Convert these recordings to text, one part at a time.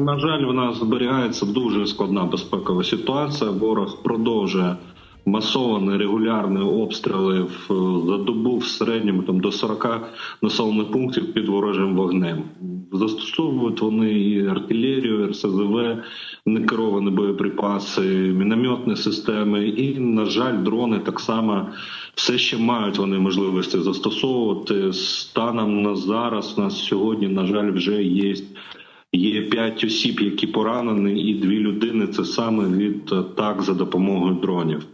На жаль, в нас зберігається дуже складна безпекова ситуація. Ворог продовжує масовані регулярні обстріли в, за добу в середньому там до 40 населених пунктів під ворожим вогнем. Застосовують вони і артилерію, РСЗВ, некеровані боєприпаси, мінометні системи, і на жаль, дрони так само все ще мають вони можливості застосовувати. Станом на зараз у нас сьогодні, на жаль, вже є. Є п'ять осіб, які поранені, і дві людини це саме від атак за допомогою дронів.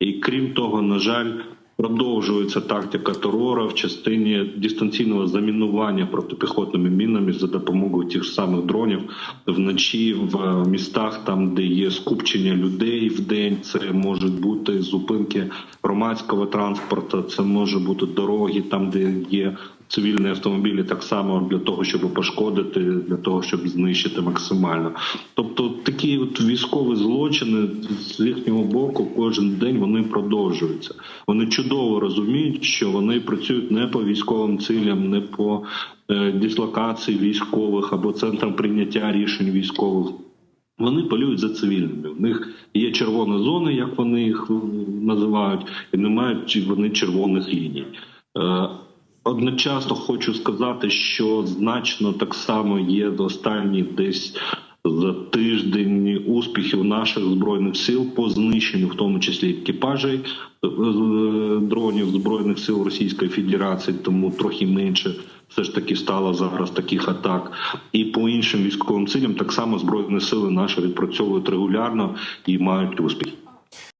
І крім того, на жаль, продовжується тактика терору в частині дистанційного замінування протипіхотними мінами за допомогою тих самих дронів вночі в містах, там де є скупчення людей в день. Це можуть бути зупинки громадського транспорту, це може бути дороги, там де є цивільні автомобілі, так само для того, щоб пошкодити, для того, щоб знищити максимально. Тобто такі от військові злочини з їхнього боку кожен день вони продовжуються. Вони чудово розуміють, що вони працюють не по військовим цілям, не по е, дислокації військових або центрам прийняття рішень військових. Вони полюють за цивільними. В них є червоні зони, як вони їх е, називають, і не мають вони червоних ліній. Е, Одночасно хочу сказати, що значно так само є останні десь за тиждень успіхів наших збройних сил по знищенню, в тому числі екіпажей е, дронів збройних сил Російської Федерації, тому трохи менше. Все ж таки стало зараз таких атак, і по іншим військовим цілям так само збройні сили наші відпрацьовують регулярно і мають успіх.